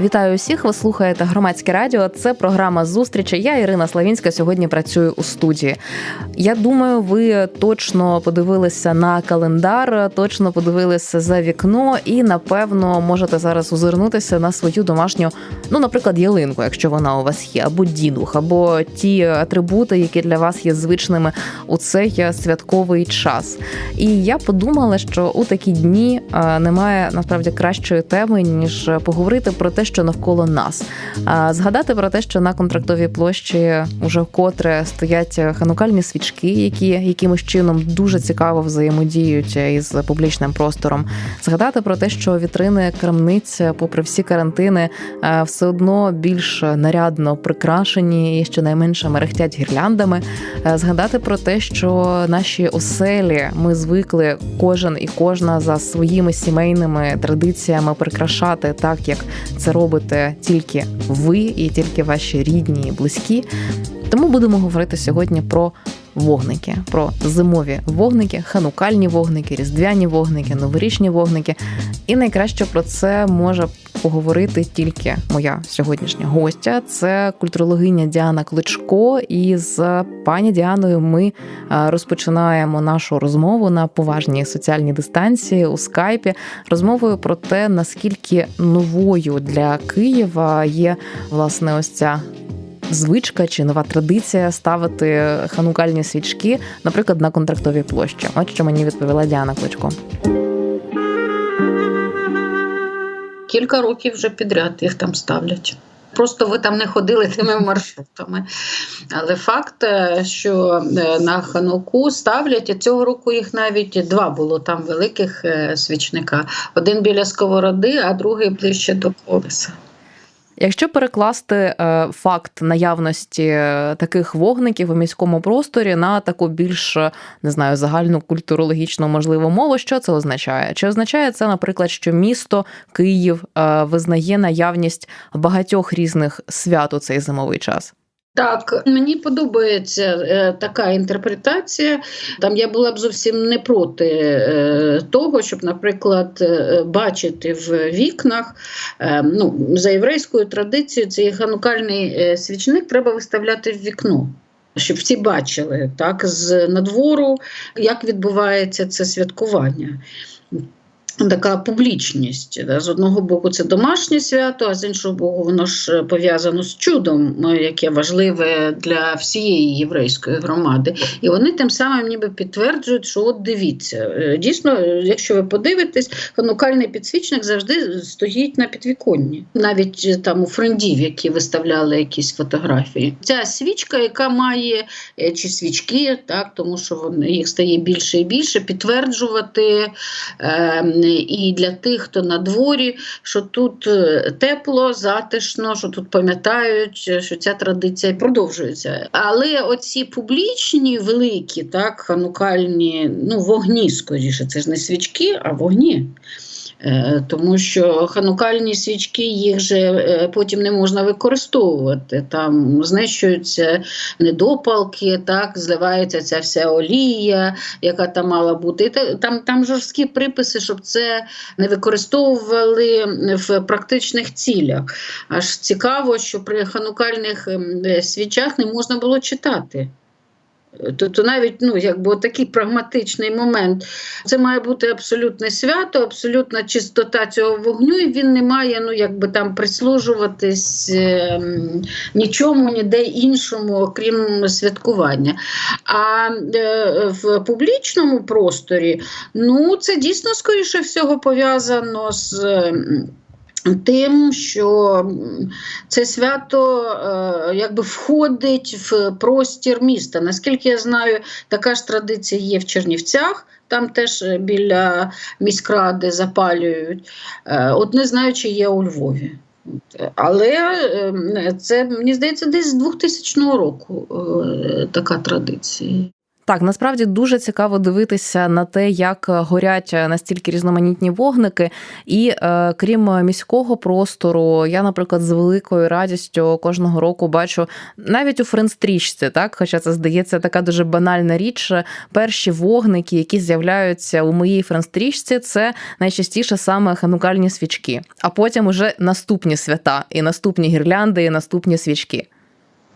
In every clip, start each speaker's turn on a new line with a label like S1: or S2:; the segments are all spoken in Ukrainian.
S1: Вітаю усіх! Ви слухаєте громадське радіо. Це програма зустрічі. Я Ірина Славінська сьогодні працюю у студії. Я думаю, ви точно подивилися на календар, точно подивилися за вікно, і напевно можете зараз озирнутися на свою домашню, ну, наприклад, ялинку, якщо вона у вас є, або дідух, або ті атрибути, які для вас є звичними у цей святковий час. І я подумала, що у такі дні немає насправді кращої теми ніж поговорити про те що навколо нас. Згадати про те, що на контрактовій площі уже вкотре стоять ханукальні свічки, які якимось чином дуже цікаво взаємодіють із публічним простором. Згадати про те, що вітрини крамниць, попри всі карантини, все одно більш нарядно прикрашені і щонайменше мерехтять гірляндами. Згадати про те, що наші оселі ми звикли кожен і кожна за своїми сімейними традиціями прикрашати так, як це робите тільки ви і тільки ваші рідні і близькі. Тому будемо говорити сьогодні про вогники, про зимові вогники, ханукальні вогники, різдвяні вогники, новорічні вогники. І найкраще про це може поговорити тільки моя сьогоднішня гостя. Це культурологиня Діана Кличко. І з пані Діаною ми розпочинаємо нашу розмову на поважній соціальній дистанції у скайпі. Розмовою про те, наскільки новою для Києва є власне ось ця звичка чи нова традиція ставити ханукальні свічки, наприклад, на контрактовій площі. От що мені відповіла Діана Кличко.
S2: Кілька років вже підряд їх там ставлять. Просто ви там не ходили тими маршрутами. Але факт, е, що е, на хануку ставлять, і цього року їх навіть два було там великих е, свічника: один біля сковороди, а другий ближче до полиса.
S1: Якщо перекласти е, факт наявності е, таких вогників у міському просторі на таку більш не знаю загальну культурологічну можливу мову, що це означає? Чи означає це, наприклад, що місто Київ е, визнає наявність багатьох різних свят у цей зимовий час?
S2: Так, мені подобається е, така інтерпретація. Там я була б зовсім не проти е, того, щоб, наприклад, е, бачити в вікнах е, ну, за єврейською традицією цей ханукальний е, свічник треба виставляти в вікно. Щоб всі бачили так з надвору, як відбувається це святкування така публічність. З одного боку, це домашнє свято, а з іншого боку, воно ж пов'язано з чудом, ну, яке важливе для всієї єврейської громади. І вони тим самим ніби підтверджують, що от дивіться. Е, дійсно, якщо ви подивитесь, ханукальний підсвічник завжди стоїть на підвіконні, навіть там у френдів, які виставляли якісь фотографії. Ця свічка, яка має е, чи свічки, так тому що вони їх стає більше і більше, підтверджувати. Е, і для тих, хто на дворі, що тут е, тепло, затишно, що тут пам'ятають, що ця традиція продовжується. Але оці публічні великі, так, ханукальні, ну, вогні, скоріше, це ж не свічки, а вогні. Е, тому що ханукальні свічки їх же е, потім не можна використовувати. Там знищуються недопалки, так зливається ця вся олія, яка там мала бути. Там там жорсткі приписи, щоб це не використовували в практичних цілях. Аж цікаво, що при ханукальних свічах не можна було читати. Тобто навіть ну, якби такий прагматичний момент. Це має бути абсолютне свято, абсолютна чистота цього вогню, і він не має ну, якби там прислужуватись е, нічому, ніде іншому, окрім святкування. А е, в публічному просторі ну, це дійсно, скоріше всього, пов'язано з. Тим, що це свято е, якби входить в простір міста. Наскільки я знаю, така ж традиція є в Чернівцях, там теж біля міськради запалюють. Е, от не знаю, чи є у Львові. Але е, це, мені здається, десь з 2000 року така традиція.
S1: Так, насправді дуже цікаво дивитися на те, як горять настільки різноманітні вогники. І е, крім міського простору, я, наприклад, з великою радістю кожного року бачу навіть у френстрічці, так, хоча це здається така дуже банальна річ. Перші вогники, які з'являються у моїй френстрічці, це найчастіше саме ханукальні свічки, а потім уже наступні свята, і наступні гірлянди, і наступні свічки.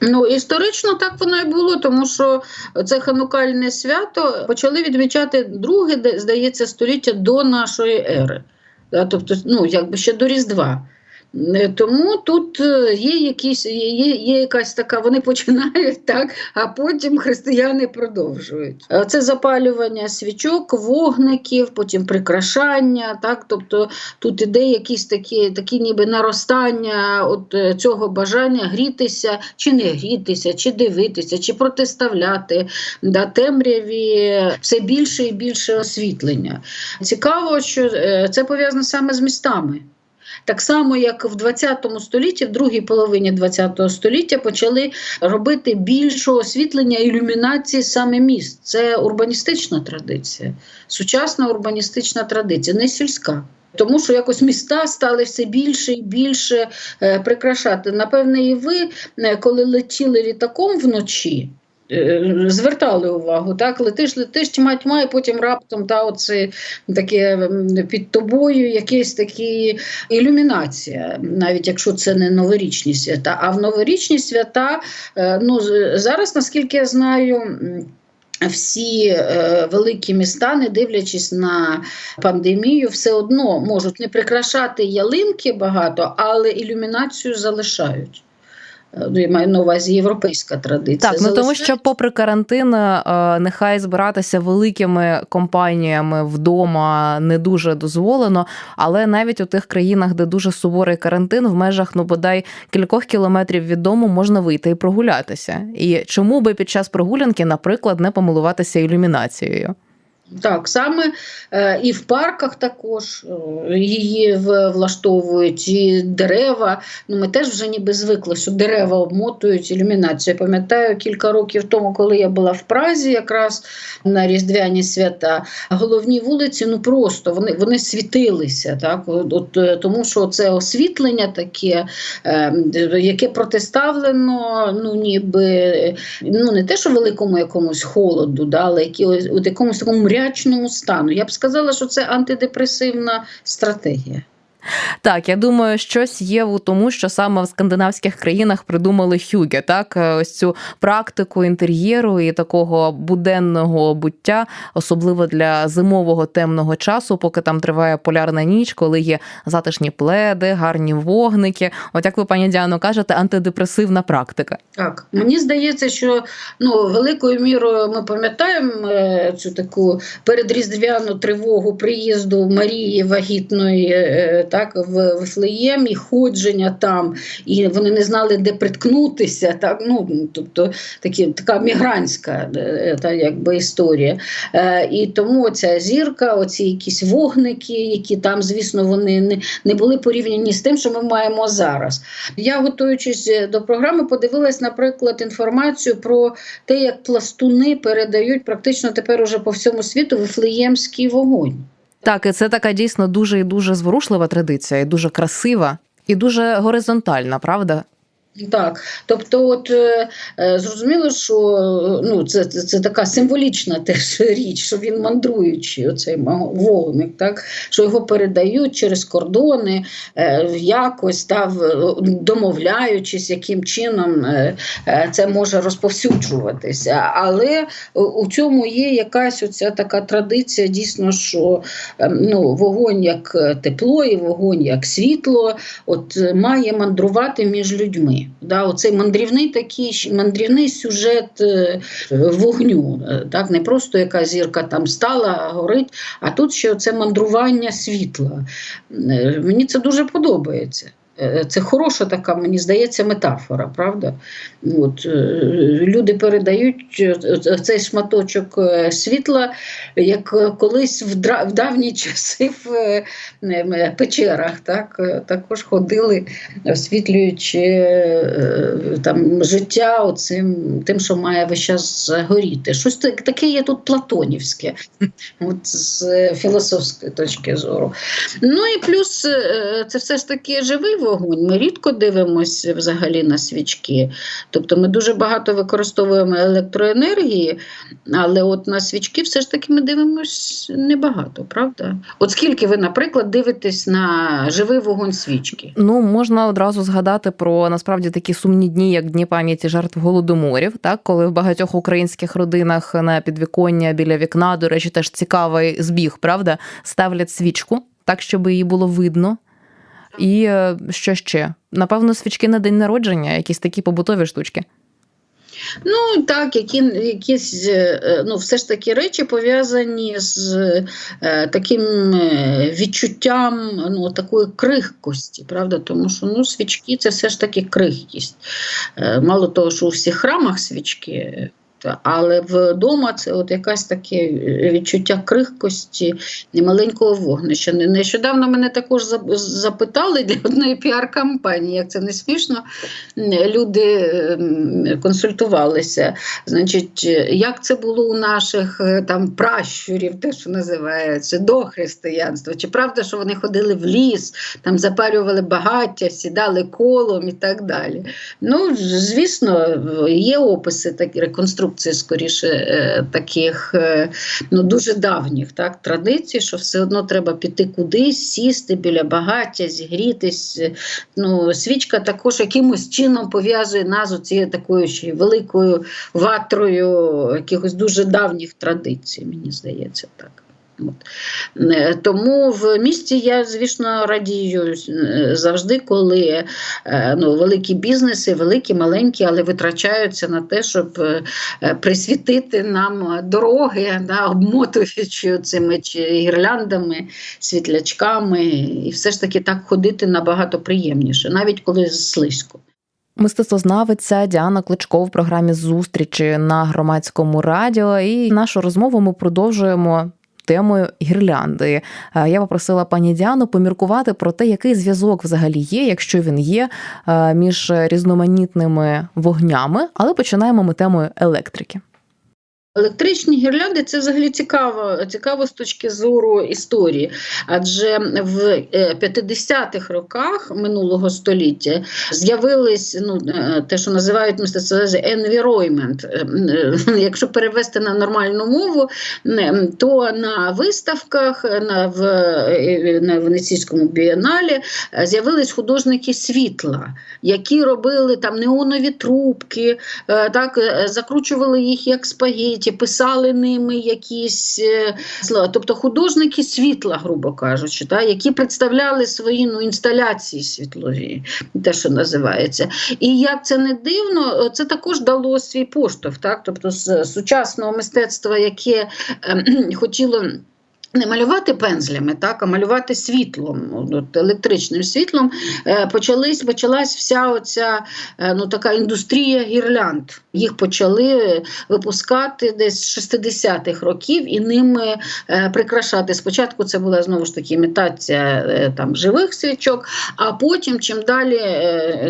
S2: Ну, історично так воно і було, тому що це ханукальне свято почали відмічати друге, здається, століття до нашої ери. Тобто, ну, якби ще до Різдва. Е, Тому тут е, є якісь є, є, якась така, вони починають так, а потім християни продовжують. Е, Це запалювання свічок, вогників, потім прикрашання. Так, тобто тут іде якісь такі, такі ніби наростання от цього бажання грітися, чи не грітися, чи дивитися, чи протиставляти да, темряві все більше і більше освітлення. Цікаво, що це пов'язано саме з містами. Так само, як в 20 столітті, в другій половині 20 століття почали робити більше освітлення ілюмінації саме міст. Це урбаністична традиція, сучасна урбаністична традиція, не сільська. Тому що якось міста стали все більше і більше е, прикрашати. Напевне, і ви, е, коли летіли літаком вночі, звертали увагу, так летиш, летиш, тьма, тьма, і потім раптом та оце таке під тобою якась такі ілюмінація, навіть якщо це не новорічні свята. А в новорічні свята, е, ну зараз, наскільки я знаю. Всі е, великі міста, не дивлячись на пандемію, все одно можуть не прикрашати ялинки багато, але ілюмінацію залишають. Е, ну, Я маю на увазі європейська традиція.
S1: Так, ну тому що, попри карантин, е, нехай збиратися великими компаніями вдома не дуже дозволено. Але навіть у тих країнах, де дуже суворий карантин, в межах ну бодай кількох кілометрів від дому можна вийти і прогулятися. І чому би під час прогулянки, наприклад, не помилуватися ілюмінацією?
S2: Так, саме е, і в парках також е, її влаштовують, і дерева. Ну, ми теж вже ніби звикли, що дерева обмотують ілюмінацію. Я пам'ятаю кілька років тому, коли я була в Празі, якраз на Різдвяні свята, головні вулиці ну просто вони, вони світилися. Так? От, е, тому що це освітлення таке, е, яке протиставлено, ну ніби ну не те, що великому якомусь холоду, да, але які, от якомусь такому мрячному стану. Я б сказала, що це антидепресивна стратегія.
S1: Так, я думаю, щось є у тому, що саме в скандинавських країнах придумали хюге, так Е, ось цю практику інтер'єру і такого буденного буття, особливо для зимового темного часу, поки там триває полярна ніч, коли є затишні пледи, гарні вогники. От як ви, пані Діано, кажете, антидепресивна практика.
S2: Так, мені здається, що ну, великою мірою ми пам'ятаємо е, цю таку передріздвяну тривогу приїзду Марії вагітної е, так, в Вифлеєм і ходження там, і вони не знали, де приткнутися. Так, ну, тобто такі, така мігрантська е, та, якби, історія. Е, і тому ця зірка, оці якісь вогники, які там, звісно, вони не, не були порівняні з тим, що ми маємо зараз. Я, готуючись е, до програми, подивилась, наприклад, інформацію про те, як пластуни передають практично тепер уже по всьому світу вифлеємський вогонь.
S1: Так, і це така дійсно дуже і дуже зворушлива традиція, і дуже красива, і дуже горизонтальна, правда?
S2: Так, тобто, от е, е, зрозуміло, що е, ну, це, це, це така символічна теж річ, що він мандруючий, оцей вогник, так, що його передають через кордони, е, якось та, домовляючись, яким чином е, це може розповсюджуватися. Але у цьому є якась оця така традиція, дійсно, що е, ну, вогонь як тепло і вогонь як світло, от має мандрувати між людьми. Да, оцей мандрівний такий мандрівний сюжет е, вогню. е, Так, не просто яка зірка там стала, горить, а тут ще це мандрування світла. Е, Мені це дуже подобається. Е, це хороша така, мені здається, метафора, правда? От, е, Люди передають е, цей шматочок світла, як колись в, дра- в давні часи в печерах, так? також ходили, освітлюючи там, життя оцим, тим, що має весь час горіти. Щось таке є тут платонівське, от, з філософської точки зору. Ну і плюс це все ж таки живий вогонь. Ми рідко дивимося взагалі на свічки. Тобто ми дуже багато використовуємо електроенергії, але от на свічки все ж таки ми дивимось небагато, правда? От скільки ви, наприклад, дивитесь на живий вогонь свічки?
S1: Ну, можна одразу згадати про насправді такі сумні дні, як дні пам'яті жертв голодоморів, так коли в багатьох українських родинах на підвіконня біля вікна, до речі, теж цікавий збіг, правда, ставлять свічку, так щоб її було видно. І е, що ще? Напевно, свічки на день народження, якісь такі побутові штучки.
S2: Ну так, які, якісь е, ну, все ж таки речі пов'язані з е, таким е, відчуттям ну, такої крихкості, правда? Тому що ну, свічки це все ж таки крихкість. Е, мало того, що у всіх храмах свічки. Та- Але вдома це от якась таке відчуття крихкості маленького вогнища. Нещодавно мене також запитали для одної піар-кампанії, як це не смішно. Люди ем, консультувалися. Значить, як це було у наших е, там пращурів, те, що називається, до християнства? Чи правда, що вони ходили в ліс, там запалювали багаття, сідали колом і так далі? Ну, звісно, є описи такі реконструкції, скоріше, е, таких е, ну, дуже давніх так, традицій, що все одно треба піти кудись, сісти біля багаття, зігрітись. Ну, свічка також якимось чином пов'язує нас з цією такою ще великою ватрою якихось дуже давніх традицій, мені здається так. Е, Тому в місті я, звісно, радію е, завжди, коли е, ну, великі бізнеси, великі, маленькі, але витрачаються на те, щоб присвітити нам дороги, да, обмотуючи цими чи гірляндами, світлячками, і все ж таки так ходити набагато приємніше, навіть коли слизько.
S1: Мистецтвознавиця Діана Кличко в програмі зустрічі на громадському радіо. І нашу розмову ми продовжуємо. Темою гірлянди Е, я попросила пані Діану поміркувати про те, який зв'язок взагалі є, якщо він є, е, між різноманітними вогнями, але починаємо ми темою електрики.
S2: Електричні гірлянди це взагалі цікаво, цікаво з точки зору історії. Адже в е, 50-х роках минулого століття з'явились ну, е, те, що називають мистецтво environment. Е, е, Якщо перевести на нормальну мову, то на виставках на, в, е, на Венеційському бієналі е, з'явились художники світла, які робили там неонові трубки, е, так, е, закручували їх як спагеті, писали ними якісь е, слова. Тобто художники світла, грубо кажучи, та, які представляли свої ну, інсталяції світлові, те, що називається. І як це не дивно, це також дало свій поштовх. Так? Тобто з сучасного мистецтва, яке е, хотіло. Не малювати пензлями, так, а малювати світлом, от, електричним світлом, е, почались, почалась вся оця е, ну, така індустрія гірлянд. Їх почали випускати десь з 60-х років і ними е, прикрашати. Спочатку це була знову ж таки імітація там, живих свічок, а потім, чим далі,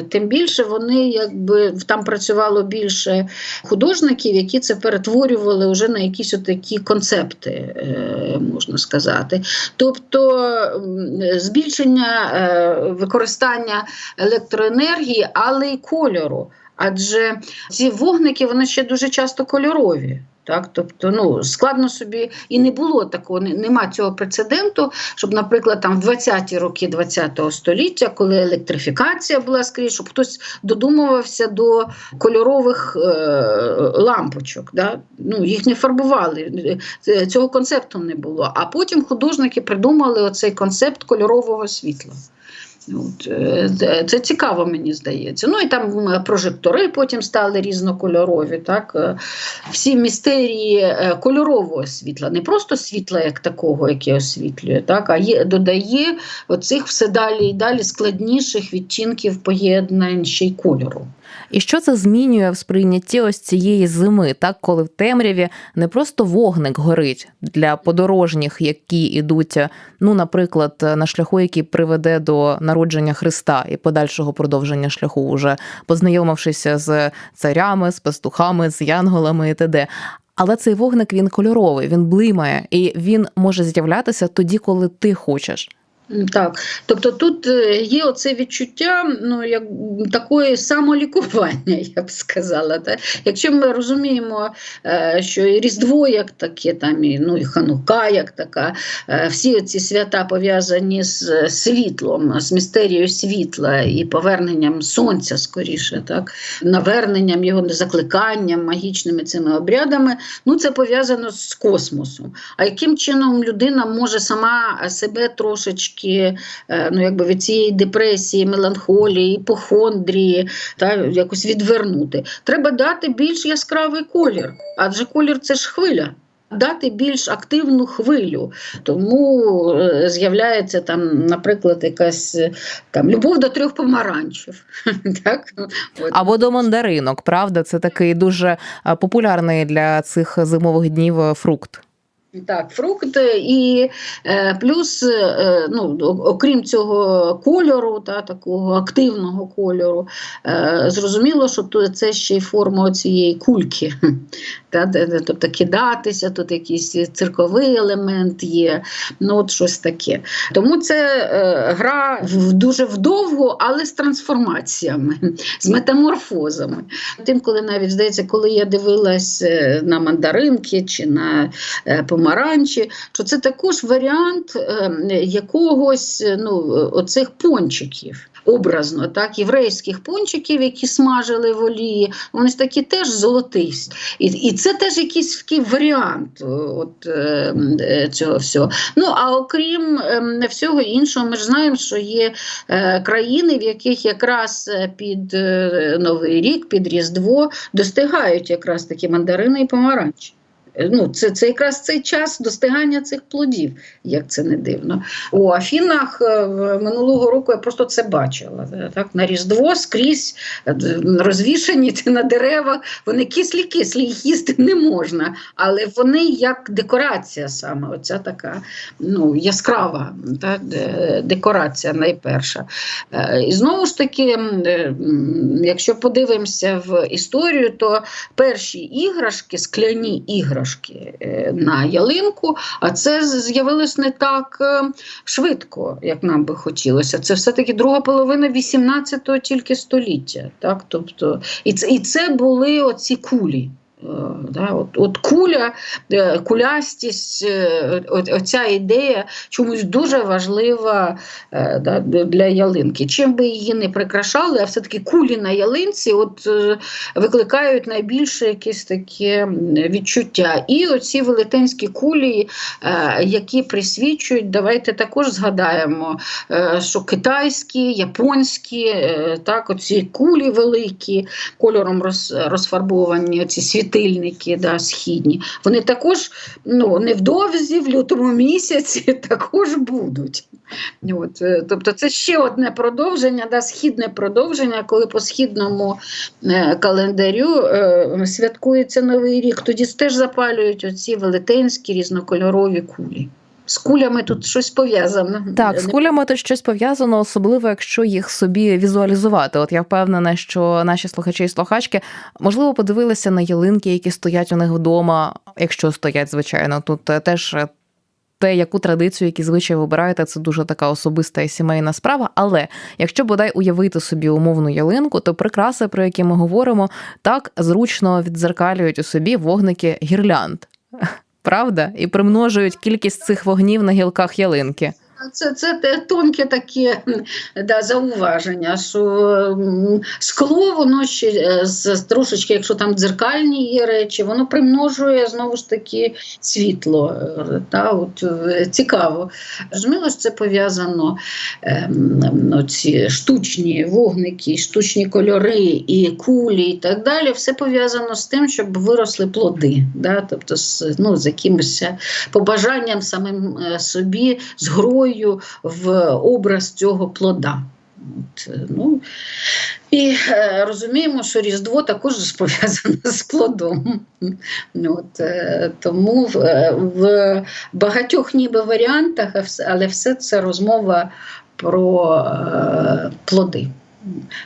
S2: тим більше вони якби там працювало більше художників, які це перетворювали вже на якісь такі концепти, е, можна сказати. Тобто збільшення е, використання електроенергії, але й кольору. Адже ці вогники вони ще дуже часто кольорові. Так, тобто, ну складно собі і не було такого, нема цього прецеденту, щоб, наприклад, там в 20-ті роки 20-го століття, коли електрифікація була скрізь, щоб хтось додумувався до кольорових е, лампочок. Да? Ну, їх не фарбували, цього концепту не було. А потім художники придумали оцей концепт кольорового світла. Е, це- цікаво, мені здається. Ну і там прожектори потім стали різнокольорові. Так? Е, Всі містерії е, кольорового світла, не просто світла як такого, яке освітлює, так? а є, додає оцих все далі і далі складніших відтінків поєднань ще й кольору.
S1: І що це змінює в сприйнятті ось цієї зими, так коли в темряві не просто вогник горить для подорожніх, які ідуть, ну, наприклад, на шляху, який приведе до народження Христа і подальшого продовження шляху, уже познайомившися з царями, з пастухами, з янголами і т.д. Але цей вогник він кольоровий, він блимає, і він може з'являтися тоді, коли ти хочеш.
S2: Так, тобто тут е, є оце відчуття ну, як такої самолікування, я б сказала. Так? Якщо ми розуміємо, е, що і Різдво як таке, там, і, ну, і Ханука як така, е, всі ці свята пов'язані з світлом, з містерією світла і поверненням сонця скоріше, так? наверненням його закликанням, магічними цими обрядами, ну, це пов'язано з космосом. А яким чином людина може сама себе трошечки е, ну, якби від цієї депресії, меланхолії, іпохондрії та якось відвернути? Треба дати більш яскравий колір, адже колір це ж хвиля. Дати більш активну хвилю, тому е, з'являється там, наприклад, якась е, там любов до трьох помаранчів. так?
S1: Або до мандаринок, правда, це такий дуже популярний для цих зимових днів фрукт.
S2: Так, фрукти і е, плюс, е, ну, окрім цього кольору, та, такого активного кольору, е, зрозуміло, що це ще й форма цієї кульки. Та, тобто кидатися, тут якийсь цирковий елемент є, ну от щось таке. Тому це е, гра в, дуже вдовго, але з трансформаціями, з метаморфозами. Тим, коли навіть здається, коли я дивилась е, на мандаринки чи на е, помаранчі, що це також варіант е, якогось е, ну, оцих пончиків. Образно, так, єврейських пончиків, які смажили в олії, вони ж такі теж золотисті. І, і це теж якийсь такий варіант от, е, е, цього всього. Ну, а окрім е, всього іншого, ми ж знаємо, що є е, країни, в яких якраз під е, Новий рік, під Різдво достигають якраз такі мандарини і помаранчі. Е, Ну, це, це якраз цей час достигання цих плодів, як це не дивно. У Афінах е, минулого року я просто це бачила. Е, Так, на Різдво скрізь розвішані на деревах, вони кислі-кислі, їх їсти не можна, але вони як декорація саме, оця така ну, яскрава так, декорація найперша. І знову ж таки, якщо подивимося в історію, то перші іграшки, скляні іграшки е, на ялинку, а це з'явилось не так е, швидко, як нам би хотілося. Це все-таки друга половина 18-го тільки століття. Так? Тобто, і, це, і це були оці кулі. Е, Да, от, от куля, е, кулястість, е, оця ідея чомусь дуже важлива да, для ялинки. Чим би її не прикрашали, а все-таки кулі на ялинці от, викликають найбільше якесь таке відчуття. І оці велетенські кулі, які присвічують, давайте також згадаємо, що китайські, японські, так, оці кулі великі, кольором розфарбовані, ці світильники да, східні, вони також ну, невдовзі, в лютому місяці також будуть. От, е, тобто це ще одне продовження, да, східне продовження, коли по східному е, календарю е, святкується Новий рік, тоді теж запалюють оці велетенські різнокольорові кулі. З кулями тут щось пов'язане.
S1: Так, з кулями тут щось пов'язано, особливо якщо їх собі візуалізувати. От я впевнена, що наші слухачі і слухачки можливо подивилися на ялинки, які стоять у них вдома, якщо стоять, звичайно. Тут е, теж е, те, яку традицію, які звичаї вибираєте, це дуже така особиста і сімейна справа. Але якщо бодай уявити собі умовну ялинку, то прикраси, про які ми говоримо, так зручно віддзеркалюють у собі вогники гірлянд. Правда? І примножують кількість цих вогнів на гілках ялинки.
S2: Це, це те тонке таке да, зауваження, що скло, воно ще е, з трошечки, якщо там дзеркальні є речі, воно примножує знову ж таки світло. Е, Та, от, е, цікаво. Зрозуміло, що це пов'язано ем, ці штучні вогники, штучні кольори і кулі, і так далі. Все пов'язано з тим, щоб виросли плоди, да? тобто з, ну, з якимось побажанням самим е, собі, з грою в образ цього плода. От, е, ну, і е, розуміємо, що Різдво також пов'язане з плодом. От, е, тому в, е, в багатьох ніби варіантах, але все це розмова про е, плоди.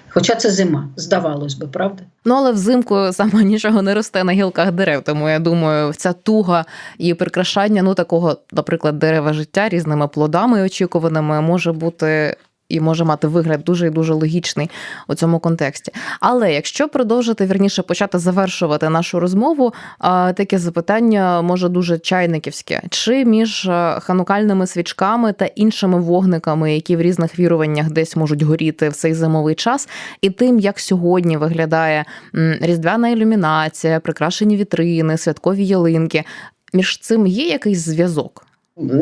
S2: Хоча це зима, здавалось би, правда?
S1: Ну але взимку саме нічого не росте на гілках дерев. Тому я думаю, ця туга і прикрашання ну такого, наприклад, дерева життя різними плодами очікуваними може бути. І може мати вигляд дуже і дуже логічний у цьому контексті. Але якщо продовжити вірніше почати завершувати нашу розмову, таке запитання може дуже чайниківське: чи між е, ханукальними свічками та іншими вогниками, які в різних віруваннях десь можуть горіти в цей зимовий час, і тим, як сьогодні виглядає різдвяна ілюмінація, прикрашені вітрини, святкові ялинки, між цим є якийсь зв'язок?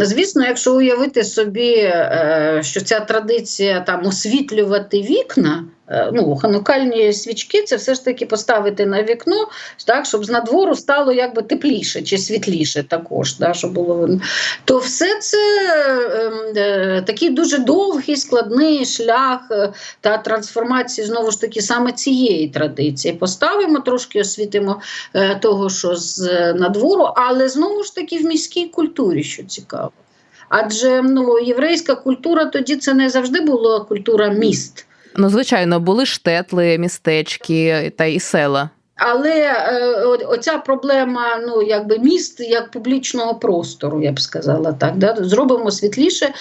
S2: Звісно, якщо уявити собі, е, що ця традиція там освітлювати вікна, ну, ханукальні свічки, це все ж таки поставити на вікно, так, щоб з надвору стало якби тепліше чи світліше також, да, щоб було. То все це е, е, такий дуже довгий, складний шлях е, та трансформації знову ж таки саме цієї традиції. Поставимо трошки освітимо е, того, що з е, надвору, але знову ж таки в міській культурі, що цікаво. Адже ну, єврейська культура тоді це не завжди була культура міст.
S1: Ну, звичайно, були штетли, містечки та і села.
S2: Але е, оця проблема, ну якби міст як публічного простору, я б сказала так. Да? Зробимо світліше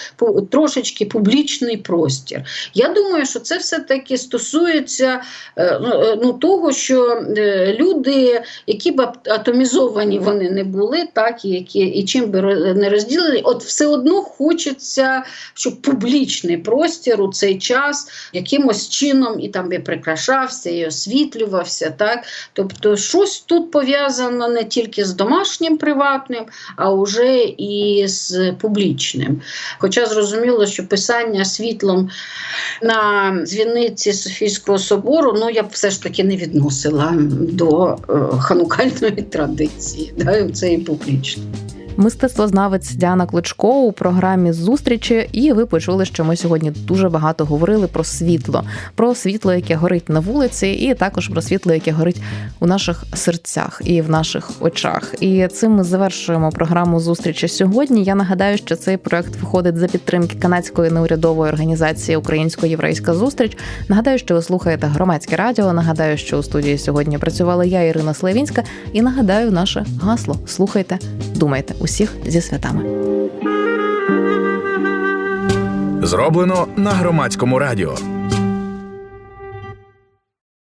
S2: трошечки публічний простір. Я думаю, що це все-таки стосується е, ну, е, ну, того, що люди, які б атомізовані вони не були, так і які і чим би не розділені, от все одно хочеться, щоб публічний простір у цей час якимось чином і там і прикрашався, і освітлювався. так. Тобто, щось тут пов'язано не тільки з домашнім приватним, а вже і з публічним. Хоча зрозуміло, що писання світлом на дзвіниці Софійського собору, ну я б все ж таки не відносила до е, ханукальної традиції. Да, це і публічно.
S1: Мистецтвознавець Діана Кличко у програмі зустрічі, і ви почули, що ми сьогодні дуже багато говорили про світло, про світло, яке горить на вулиці, і також про світло, яке горить у наших серцях і в наших очах. І цим ми завершуємо програму зустрічі сьогодні. Я нагадаю, що цей проект виходить за підтримки канадської неурядової організації Українсько-Єврейська зустріч. Нагадаю, що ви слухаєте громадське радіо. Нагадаю, що у студії сьогодні працювала я, Ірина Славінська, і нагадаю наше гасло: слухайте, думайте усіх зі святами.
S3: Зроблено на громадському радіо.